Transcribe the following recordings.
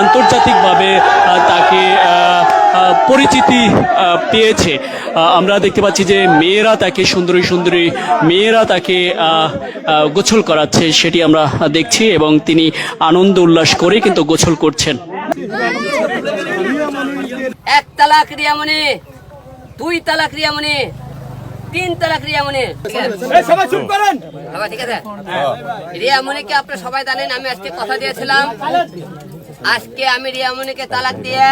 আন্তর্জাতিকভাবে তাকে পরিচিতি পেয়েছে। আমরা দেখতে পাচ্ছি যে মেয়েরা তাকে সুন্দরী সুন্দরী মেয়েরা তাকে গোসল করাচ্ছে সেটি আমরা দেখছি এবং তিনি আনন্দ উল্লাস করে কিন্তু গোসল করছেন। এক তালাক রিয়ামণি দুই তালাক রিয়ামণি তিন তালাক রিয়ামণি সবাই চুপ করেন। ঠিক আছে। রিয়ামণিকে আপনারা সবাই জানেন আমি আজকে কথা দিয়েছিলাম। আজকে আমি রিয়ামণিকে তালাক দিয়ে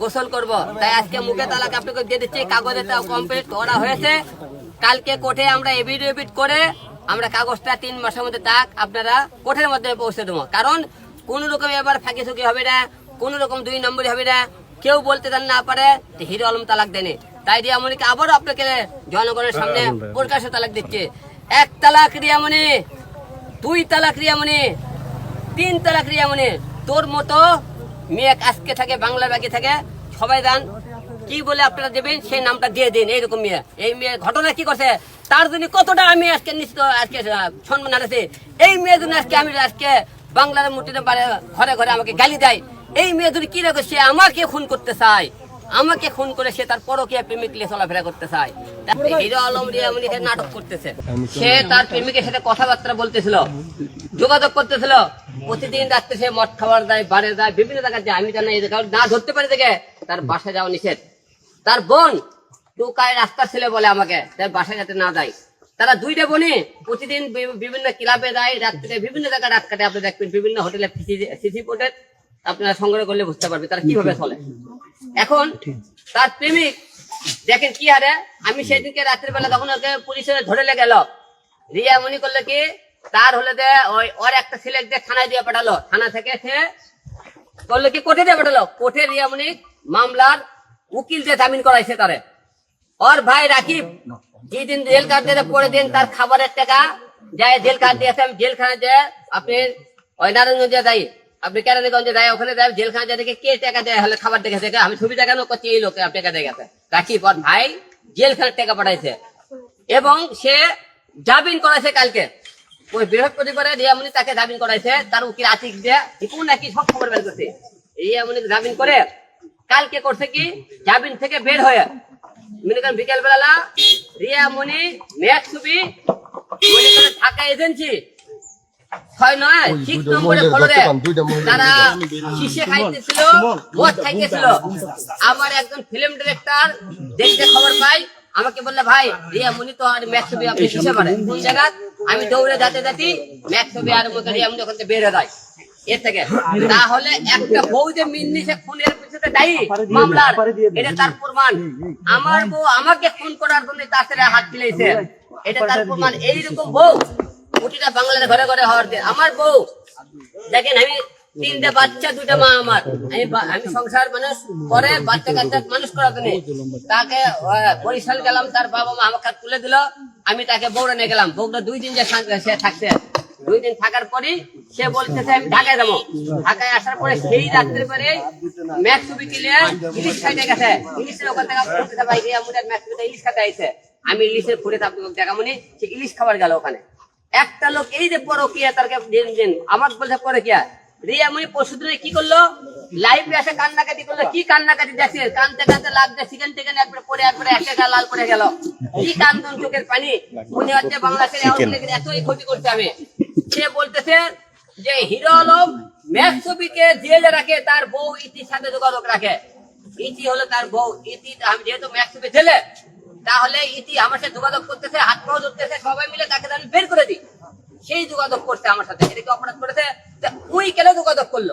গোসল করব। তাই আজকে মুখে তালাক আপনাকে দিয়ে দিচ্ছি কাগজে কমপ্লিট করা হয়েছে। কালকে কোর্টে আমরা এভিডেভিট করে আমরা কাগজটা তিন মাসের মধ্যে তাক আপনারা কোর্টের মধ্যে পৌঁছে দেবো। কারণ কোন রকম এবার ফাঁকি ছুকি হবে না কোন রকম দুই নম্বরই হবে না। কেউ বলতে দেন না পারে হিরো আলম তালাক দেনে তাই রিয়ামণিকে আবারও আপনাকে জনগণের সামনে প্রকাশ্যে তালাক দিচ্ছে। এক তালাক রিয়ামণি দুই তালাক রিয়ামণি তিন তালাক রিয়ামণি তোর মতো মেয়ে আজকে থাকে, বাংলা বাকি থাকে, সবাই জান, কি বলে আপনারা দেবেন, সেই নামটা দিয়ে দিন, এইরকম মেয়ে। এই মেয়ে ঘটনা কি করছে? তার জন্য কতটা আমি আজকে নিশ্চিত, আজকে সম্মান আছে এই মেয়ের জন্য আজকে আমি আজকে বাংলার বাড়ি- ঘরে ঘরে আমাকে গালি দেয়। এই মেয়ে যদি কি রাখো সে আমাকে খুন করতে চায়। আমাকে খুন করে সে তার পরকীয়া প্রেমিক নিয়ে চলাফেরা করতে চায়। হিরো আলম নাটক করতেছে, সে তার প্রেমিকের সাথে কথাবার্তা বলতেছিল, যোগাযোগ করতেছিল। প্রতিদিন রাত্রে সে মদ খাবার যায় বিভিন্ন জায়গায় যায়। আমি জানি না ধরতে পারি তার বাসায় যাওয়া নিষেধ। তার বোন টুকায় ছেলে বলে আমাকে, তার বাসায় যাতে না যায়। তারা দুইটা বোনই প্রতিদিন বিভিন্ন ক্লাবে যায়, রাত্রে বিভিন্ন জায়গায় রাত কাটে। আপনি দেখবেন বিভিন্ন হোটেলে সিসি পোর্টের আপনারা সংগ্রহ করলে বুঝতে পারবেন তারা কীভাবে চলে। এখন তার প্রেমিক দেখেন কি আরে আমি সেদিনকে রাত্রের বেলা তখন ওকে পুলিশে ধরে লে গেল রিয়া মনি করলে কি তার হলে যে ওই ওর একটা ছেলে থানায় দিয়ে পাঠালো। থানা থেকে সে করল কি কোর্টে দিয়ে পাঠালো? কোর্টে রিয়া মনি মামলার উকিল যে জামিন করাইছে তারে। ওর ভাই রাকিব যেদিন জেল কাট দিয়ে পরে দিন তার খাবারের টাকা যায় জেল কাট দিয়েছে আমি জেলখানা যে আপনি ওই নারায়ণগঞ্জে যাই। আপনি কেরানীগঞ্জে যাই ওখানে যাই জেলখানা যায়, দেখে কে টাকা দেয়, হলে খাবার দেখে দেখে। আমি ছবি দেখানো করছি এই লোকে টাকা দিয়ে গেছে রাকিব ওর ভাই, জেলখানার টাকা পাঠাইছে। এবং সে জামিন করাইছে কালকে। ওই বৃহস্পতিবারে রিয়ামণি তাকে জামিন করাইছে, তার উকিল আতিক দিয়ে টিপু নাকি সব খবর বের করছে। রিয়ামণি জামিন করে কালকে করছে কি? জামিন থেকে বের হয়ে। মনে করেন বিকেল বেলা রিয়ামণি মেঘ ছবি ঢাকা এজেন্সি ছয় নয় ঠিক নম্বরে ফলরে তারা শিশে খাইতেছিল মদ খাইতেছিল। আমার একজন ফিল্ম ডিরেক্টর দেখতে খবর পাই আমাকে বললে ভাই রিয়া মুনি তো আর ম্যাচ ছবি আপনি শিশে পারে কোন জায়গা আমি দৌড়ে যাতে যাতে ম্যাচ ছবি আর মতো রিয়া মুনি ওখান থেকে বের হয়ে যায় এর থেকে। তাহলে একটা বউ যে মিন্নি সে খুনের পিছনে দায়ী মামলার এটা তার প্রমাণ। আমার বউ আমাকে খুন করার জন্য তার হাত মিলাইছে। এটা তার প্রমাণ। এইরকম বউ প্রতিটা বাংলার ঘরে ঘরে হওয়ার দিন। আমার বউ, দেখেন আমি তিনটা বাচ্চা দুটা মা আমার। আমি আমি সংসার মানুষ বাচ্চা কাচ্চা মানুষ করার জন্য তাকে বরিশাল গেলাম, তার বাবা মা আমাকে তুলে দিল। আমি তাকে নিয়ে গেলাম। দুই দিন যে সে থাকছে। দুই দিন থাকার পরই সে বলতেছে, আমি ঢাকায় যাব। ঢাকায় আসার পরে সেই রাত্রে পরে ম্যাচ ছবি কিনে ইলিশ খাইতে গেছে। ইলিশের ওখান থেকে ভাই ইলিশ খাইতে আইছে। আমি ইলিশের ফুটে আপনাকে দেখামনি, সে ইলিশ খাবার গেল ওখানে। একটা লোক, এই যে দিন দিন। আমার বলছে পরকিয়া রিয়া পরশু কি করল? এসে কান্নাকাটি করল। কি কান্নাকাটি কানতে কানতে লাগছে একবার পরে একবারে লাল গেল। কি কান্দন চোখের পানি? মনে হচ্ছে বাংলাদেশের এতই ক্ষতি করছে আমি। সে বলতেছে যে, হিরো আলম ম্যাচ ছবিকে জেলে রাখে, তার বউ ইতির সাথে যোগাযোগ রাখে। ইতি হলো তার বউ। ইতি, আমি যেহেতু ম্যাচ ছবি জেলে তাহলে ইতি আমার সাথে যোগাযোগ করতেছে, হাত পাও ধরতেছে, সবাই মিলে তাকে আমি বের করে দিই। সেই যোগাযোগ করছে আমার সাথে। এটা কি অপরাধ করেছে? ওই কেন যোগাযোগ করল?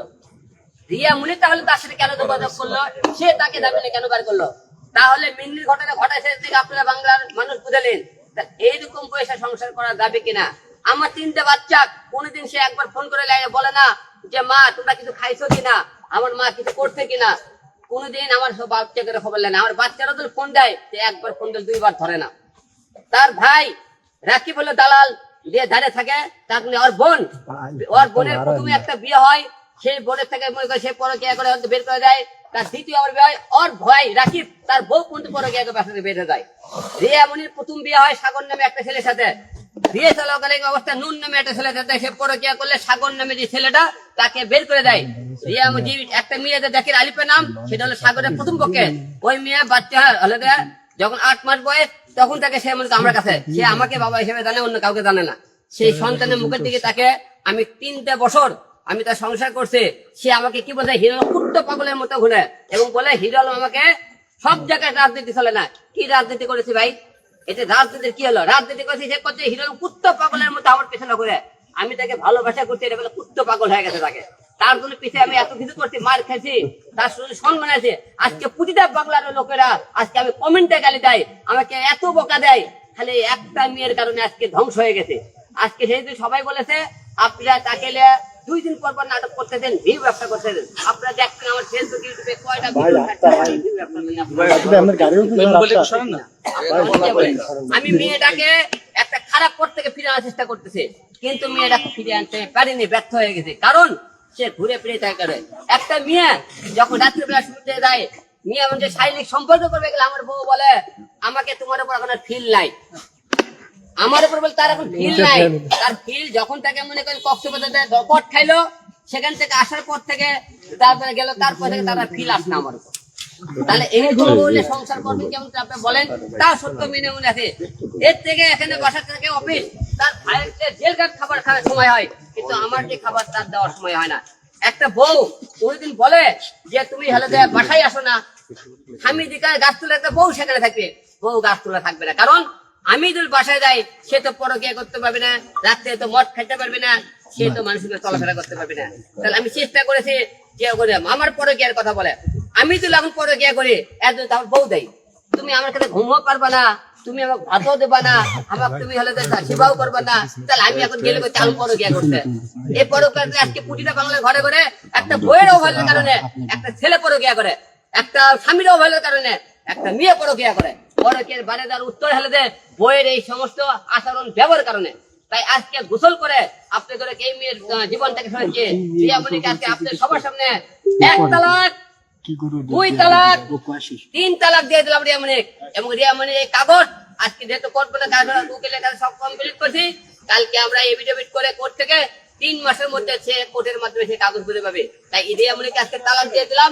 রিয়া মুনি তাহলে তার সাথে কেন যোগাযোগ করল? সে তাকে দাবিনে কেন বার করল? তাহলে মিন্নির ঘটনা ঘটাইছে থেকে আপনারা বাংলার মানুষ বুঝালেন এইরকম পয়সা সংসার করা যাবে কিনা? আমার তিনটে বাচ্চা, কোনোদিন সে একবার ফোন করে বলে না যে, মা, তোমরা কিছু খাইছো কিনা? আমার মা কিছু করছে কিনা? কোনোদিন আমার সব বাচ্চা করে খবর না। আমার বাচ্চারা তো ফোন দেয় একবার ফোন দিলে দুইবার ধরে না। তার ভাই রাকিব হলো দালাল দিয়ে দাঁড়িয়ে থাকে মানে ওর বোন। ওর বোনের প্রথমে একটা বিয়ে হয় সেই বোনের থেকে মনে করে সে পরকিয়া করে বের করে দেয়। তার দ্বিতীয় আবার বিয়ে হয় ওর ভাই রাকিব তার বউ কিন্তু পরকিয়া করে বাসা থেকে বের হয়ে যায় রিয়া মনির প্রথম বিয়ে হয় সাগর নামে একটা ছেলের সাথে। সেই সন্তানের মুখের দিকে তাকে আমি তিনটা বছর আমি তার সংসার করছি। সে আমাকে কি বলে, হিরো কুট্ট পাগলের মতো ঘুরে। এবং বলে, হিরো আমাকে সব জায়গায় রাজনীতি চলে না। কি রাজনীতি করেছি ভাই? এটা রাজনীতির কি হলো? রাজনীতি করছি, সে করছে হিরো কুত্ত পাগলের মতো আমার পেছনে ঘুরে। আমি তাকে ভালোবাসা করছি, এটা বলে কুত্ত পাগল হয়ে গেছে তাকে। তার জন্য পিছিয়ে আমি এত কিছু করছি, মার খেয়েছি, তার শুধু সম্মান আছে। আজকে প্রতিটা বাংলার লোকেরা, আজকে আমি কমেন্টে গালি দেয়, আমাকে এত বোকা দেয়, খালি একটা মেয়ের কারণে আজকে ধ্বংস হয়ে গেছে। আজকে যেহেতু সবাই বলেছে, আপনারা তাকে দুই দিন পর পর নাটক করতে দেন ভিউ ব্যবসা করতে দেন। আপনারা দেখছেন আমার ফেসবুক ইউটিউবে কয়টা ভিউ ব্যবসা। আমি মেয়েটাকে একটা খারাপ পথ থেকে ফিরে আনার চেষ্টা করতেছে কিন্তু মেয়েটাকে ফিরে আনতে পারিনি ব্যর্থ হয়ে গেছে। কারণ সে ঘুরে ফিরে তাই করে একটা মেয়ে যখন রাত্রিবেলা শুনতে যায় মেয়ে আমাকে শারীরিক সম্পর্ক করবে গেলে আমার বউ বলে আমাকে তোমার উপর এখন ফিল নাই। আমার উপর বলে তার এখন ফিল নাই। তার ফিল যখন তাকে মনে করেন কক্সবাজার দপট খাইলো সেখান থেকে আসার পর থেকে তারপরে গেল তারপর থেকে তারা ফিল আসে না আমার উপর। তাহলে বলে সংসার করবেন কেমন আপনি বলেন? তা সত্য মেনে মনে আছে। এর থেকে এখানে বাসা থেকে অফিস তার ভাইয়ের খাবার খাওয়ার সময় হয় কিন্তু আমার যে খাবার তার দেওয়ার সময় হয় না। একটা বউ কোনোদিন বলে যে তুমি হেলে দেয় বাসায় আসো না। স্বামী দিকে গাছ তুলে একটা বউ সেখানে থাকবে। বউ গাছ তুলে থাকবে না। কারণ আমি যদি বাসায় যাই সে তো পরকিয়া করতে পারবে না রাত্রে তো মদ খেতে পারবে না সে তো মানুষের চলাফেরা করতে পারবে না। তাহলে আমি চেষ্টা করেছি যে করে আমার পরকিয়ার কথা বলে। আমি তো এখন পরকিয়া করি এত তারপর বউ দেয়। তুমি আমার কাছে ঘুমও পারবা না তুমি আমাকে ভাতও দেবা না আমাকে তুমি হলে সেবাও করবা না। তাহলে আমি এখন গেলে চাল পরকিয়া করতে। এই পরকিয়া আজকে পুটিটা বাংলার ঘরে ঘরে একটা বইয়ের অভাবের কারণে একটা ছেলে পরকিয়া করে একটা স্বামীর অভাবের কারণে একটা মেয়ে পরকিয়া করে। পরকের বারে তার উত্তর হেলে দেয় বইয়ের এই সমস্ত আচরণ ব্যবহার কারণে। তাই আজকে গোসল করে আপনি করে এই মেয়ের জীবন থেকে শুনেছে রিয়ামণিকে আজকে আপনার সবার সামনে এক তালাক দুই তালাক তিন তালাক দিয়ে দিলাম রিয়ামণি এবং রিয়ামণির এই কাগজ আজকে যেহেতু বলে কাগজ উকিলে কাছে সব কমপ্লিট করছি কালকে আমরা এভিডেভিট করে কোর্ট থেকে তিন মাসের মধ্যে সে কোর্টের মাধ্যমে সে কাগজ বুঝে পাবে। তাই রিয়ামণিকে আজকে তালাক দিয়ে দিলাম।